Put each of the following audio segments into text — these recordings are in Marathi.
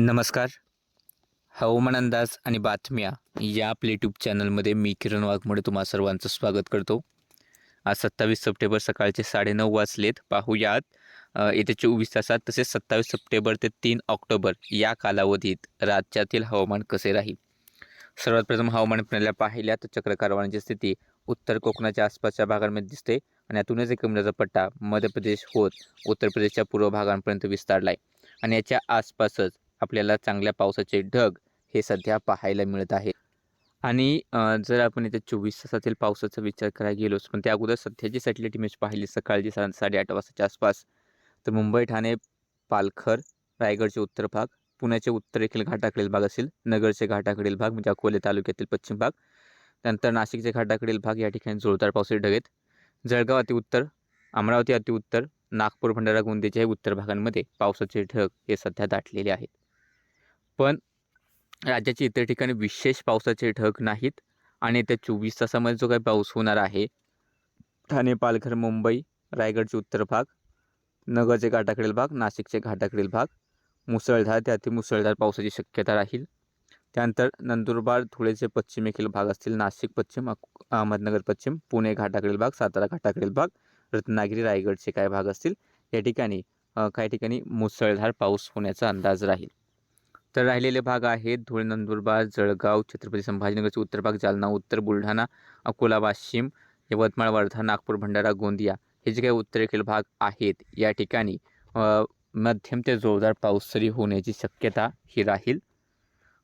नमस्कार. हवामान अंदाज आणि बातम्या या आपल्या यूट्यूब चॅनलमध्ये मी किरण वाघमोडे तुम्हा सर्वांचं स्वागत करतो. आज सत्तावीस सप्टेंबर सकाळचे साडेनऊ वाजलेत. पाहूयात येत्या चोवीस तासात तसेच सत्तावीस सप्टेंबर ते तीन ऑक्टोबर या कालावधीत राज्यातील हवामान कसे राहील? सर्वात प्रथम हवामान प्रणाल्या पाहिल्या तर चक्रकारवाणीची स्थिती उत्तर कोकणाच्या आसपासच्या भागांमध्ये दिसते आणि यातूनच एक कमी पट्टा मध्य प्रदेश होत उत्तर प्रदेशच्या पूर्व भागांपर्यंत विस्तारला आहे आणि याच्या आसपासच आपल्याला चांगल्या पावसाचे ढग हे सध्या पाहायला मिळत आहे आणि जर आपण इथे चोवीस तासातील पावसाचा विचार करायला गेलोच पण त्या अगोदर सध्याची सॅटेलाईट इमेज पाहिली सकाळची सा साडेआठ वाजताच्या आसपास तर मुंबई ठाणे पालघर रायगडचे उत्तर भाग पुण्याचे उत्तरेकडील घाटाकडील भाग असेल नगरचे घाटाकडील भाग म्हणजे अकोले तालुक्यातील पश्चिम भाग त्यानंतर नाशिकचे घाटाकडील भाग या ठिकाणी जोरदार पावसाचे ढग आहेत. जळगाव अतिउत्तर अमरावती अतिउत्तर नागपूर भंडारा गोंदीच्या हे उत्तर भागांमध्ये पावसाचे ढग हे सध्या दाटलेले आहेत. पण राज्याच्या इतर ठिकाणी विशेष पावसाचे ढग नाहीत आणि येत्या चोवीस तासामध्ये जो काही पाऊस होणार आहे ठाणे पालघर मुंबई रायगडचे उत्तर भाग नगरचे घाटाकडील भाग नाशिकचे घाटाकडील भाग मुसळधार ते अतिमुसळधार पावसाची शक्यता राहील. त्यानंतर नंदुरबार धुळेचे पश्चिमेखील भाग असतील नाशिक पश्चिम अहमदनगर पश्चिम पुणे घाटाकडील भाग सातारा घाटाकडील भाग रत्नागिरी रायगडचे काही भाग असतील या ठिकाणी काही ठिकाणी मुसळधार पाऊस होण्याचा अंदाज राहील. तर राहिलेले भाग आहेत. धुळे नंदुरबार जळगाव छत्रपती संभाजीनगरचे उत्तर भाग जालना उत्तर बुलढाणा अकोला वाशिम यवतमाळ वर्धा नागपूर भंडारा गोंदिया हे जे काही उत्तरेखील भाग आहेत. या ठिकाणी मध्यम ते जोरदार पाऊस तरी होण्याची शक्यता ही राहील.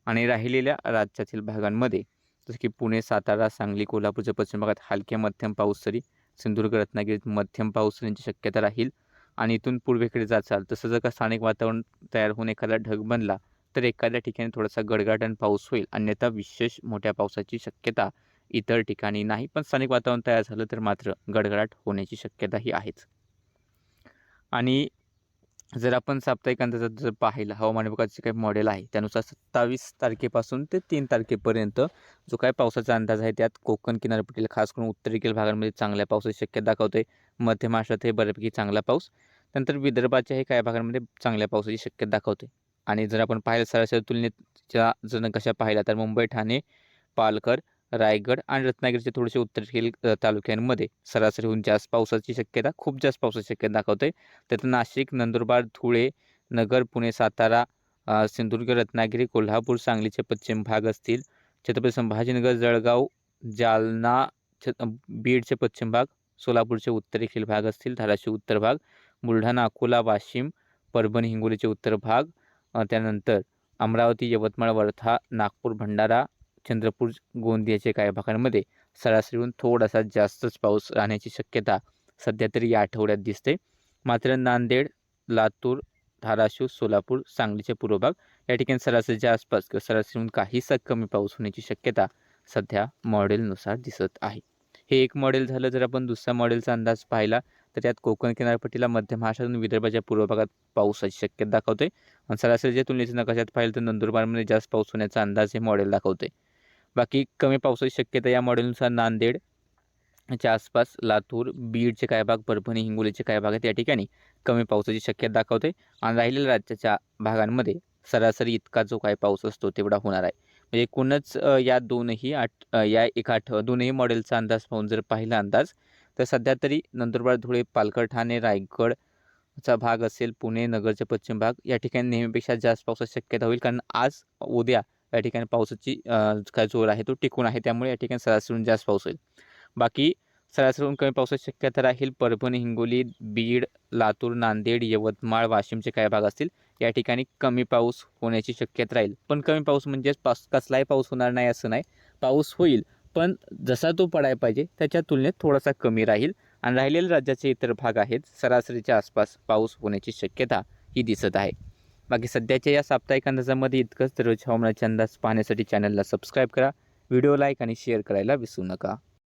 आणि राहिलेल्या राज्यातील भागांमध्ये जसं की पुणे सातारा सांगली कोल्हापूरच्या पश्चिम भागात हलक्या मध्यम पाऊस सरी सिंधुदुर्ग रत्नागिरीत मध्यम पाऊस सरींची शक्यता राहील. आणि इथून पूर्वेकडे जाचाल तसं जर का स्थानिक वातावरण तयार होऊन एखादा ढग बनला तर एखाद्या ठिकाणी थोडासा गडगडाट पाऊस होईल अन्यथा विशेष मोठ्या पावसाची शक्यता इतर ठिकाणी नाही. पण स्थानिक वातावरण तयार झालं तर मात्र गडगडाट होण्याची शक्यताही आहेच. आणि जर आपण साप्ताहिक अंदाजात जर पाहिलं हवामान विभागाचे काही मॉडेल आहे त्यानुसार सत्तावीस तारखेपासून ते तीन तारखेपर्यंत जो काय पावसाचा अंदाज आहे त्यात कोकण किनारपट्टीला खास करून उत्तरेकडील भागांमध्ये चांगल्या पावसाची शक्यता दाखवते. मध्य महाराष्ट्रात हे बऱ्यापैकी चांगला पाऊस नंतर विदर्भाच्या हे काही भागांमध्ये चांगल्या पावसाची शक्यता दाखवते. आणि जर आपण पाहिलं सरासरी तुलनेच्या जर नकाशा पाहिला तर मुंबई ठाणे पालघर रायगड आणि रत्नागिरीचे थोडेसे उत्तरेकडील तालुक्यांमध्ये सरासरीहून जास्त पावसाची शक्यता खूप जास्त पावसाची शक्यता दाखवते. त्यात नाशिक नंदुरबार धुळे नगर पुणे सातारा सिंधुदुर्ग रत्नागिरी कोल्हापूर सांगलीचे पश्चिम भाग असतील. छत्रपती संभाजीनगर जळगाव जालना छ बीडचे पश्चिम भाग सोलापूरचे उत्तरेखील भाग असतील धाराशिव उत्तर भाग बुलढाणा अकोला वाशिम परभणी हिंगोलीचे उत्तर भाग त्यानंतर अमरावती यवतमाळ वर्धा नागपूर भंडारा चंद्रपूर गोंदियाचे काही भागांमध्ये सरासरीहून थोडासा जास्तच पाऊस राहण्याची शक्यता सध्या तरी या आठवड्यात दिसते. मात्र नांदेड लातूर धाराशिव सोलापूर सांगलीचे पूर्व भाग या ठिकाणी सरासरीच्या आसपास किंवा सरासरीहून काहीसा कमी पाऊस होण्याची शक्यता सध्या मॉडेलनुसार दिसत आहे. हे एक मॉडेल झालं जर आपण दुसऱ्या मॉडेलचा अंदाज पाहिला तर यात कोकण किनारपट्टीला मध्य महाराष्ट्रातून विदर्भाच्या पूर्व भागात पावसाची शक्यता दाखवते. आणि सरासरीच्या तुलनेच्या नकाशात पाहिलं तर नंदुरबारमध्ये जास्त पाऊस होण्याचा अंदाज हे मॉडेल दाखवते. बाकी कमी पावसाची शक्यता या मॉडेलनुसार नांदेड च्या आसपास लातूर बीडचे काय भाग परभणी हिंगोलीचे काय भाग आहेत या ठिकाणी कमी पावसाची शक्यता दाखवते. आणि राहिलेल्या राज्याच्या भागांमध्ये सरासरी इतका जो काय पाऊस असतो तेवढा होणार आहे. म्हणजे एकूणच या दोनही आठ या एक आठ दोनही मॉडेलचा अंदाज पाहून जर पाहिला अंदाज तर सध्या तरी नंदुरबार धुळे पालघर ठाणे रायगडचा भाग असेल पुणे नगरचे पश्चिम भाग या ठिकाणी नेहमीपेक्षा जास्त पावसाची शक्यता होईल. कारण आज उद्या या ठिकाणी पावसाची काय जोर आहे तो टिकून आहे. त्यामुळे या ठिकाणी सरासरीहून जास्त पाऊस होईल. बाकी सरासरीहून कमी पावसाची शक्यता राहील परभणी हिंगोली बीड लातूर नांदेड यवतमाळ वाशिमचे काही भाग असतील. या ठिकाणी कमी पाऊस होण्याची शक्यता राहील. पण कमी पाऊस म्हणजेच पास कसलाही पाऊस होणार नाही असं नाही. पाऊस होईल. पण जसा तो पडायला पाहिजे त्याच्या तुलनेत थोडासा कमी राहील. आणि राहिलेले राज्याचे इतर भाग आहेत सरासरीच्या आसपास पाऊस होण्याची शक्यता ही दिसत आहे. बाकी सध्याच्या या साप्ताहिक अंदाजामध्ये इतकंच. दररोज हवामानाचे अंदाज पाहण्यासाठी चॅनलला सबस्क्राईब करा. व्हिडिओ लाईक आणि शेअर करायला विसरू नका.